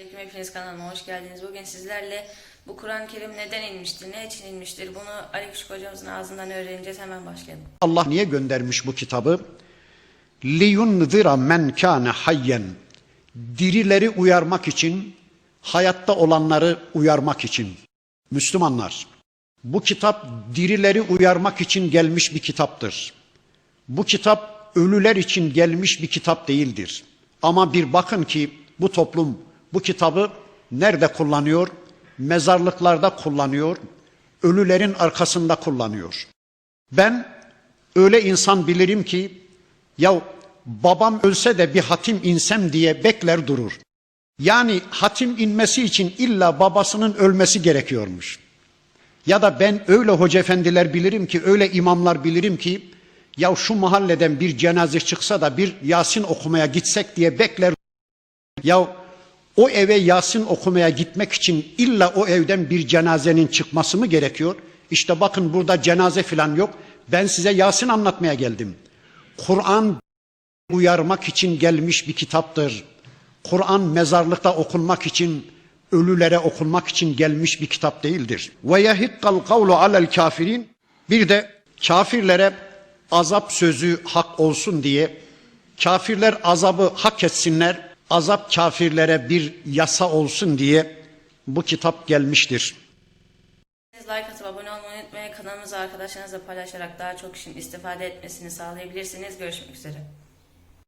Aleyküm hepiniz kanalıma hoş geldiniz. Bugün sizlerle bu Kur'an-ı Kerim neden inmiştir, ne için inmiştir bunu Ali Küçük hocamızın ağzından öğreneceğiz. Hemen başlayalım. Allah niye göndermiş bu kitabı? لِيُنْذِرَ men كَانَ hayyen Dirileri uyarmak için, hayatta olanları uyarmak için. Müslümanlar, bu kitap dirileri uyarmak için gelmiş bir kitaptır. Bu kitap ölüler için gelmiş bir kitap değildir. Ama bir bakın ki bu toplum bu kitabı nerede kullanıyor? Mezarlıklarda kullanıyor, ölülerin arkasında kullanıyor. Ben öyle insan bilirim ki ya babam ölse de bir hatim insem diye bekler durur. Yani hatim inmesi için illa babasının ölmesi gerekiyormuş. Ya da ben öyle hoca efendiler bilirim ki, öyle imamlar bilirim ki ya şu mahalleden bir cenaze çıksa da bir Yasin okumaya gitsek diye bekler. Ya o eve Yasin okumaya gitmek için illa o evden bir cenazenin çıkması mı gerekiyor? İşte bakın burada cenaze falan yok. Ben size Yasin anlatmaya geldim. Kur'an uyarmak için gelmiş bir kitaptır. Kur'an mezarlıkta okunmak için, ölülere okunmak için gelmiş bir kitap değildir. Ve yehikkal kavlu alel kafirin. Bir de kafirlere azap sözü hak olsun diye kafirler azabı hak etsinler, azap kafirlere bir yasa olsun diye bu kitap gelmiştir. Like atıp abone olmayı unutmayın. Kanalımızı arkadaşlarınızla paylaşarak daha çok kişinin istifade etmesini sağlayabilirsiniz. Görüşmek üzere.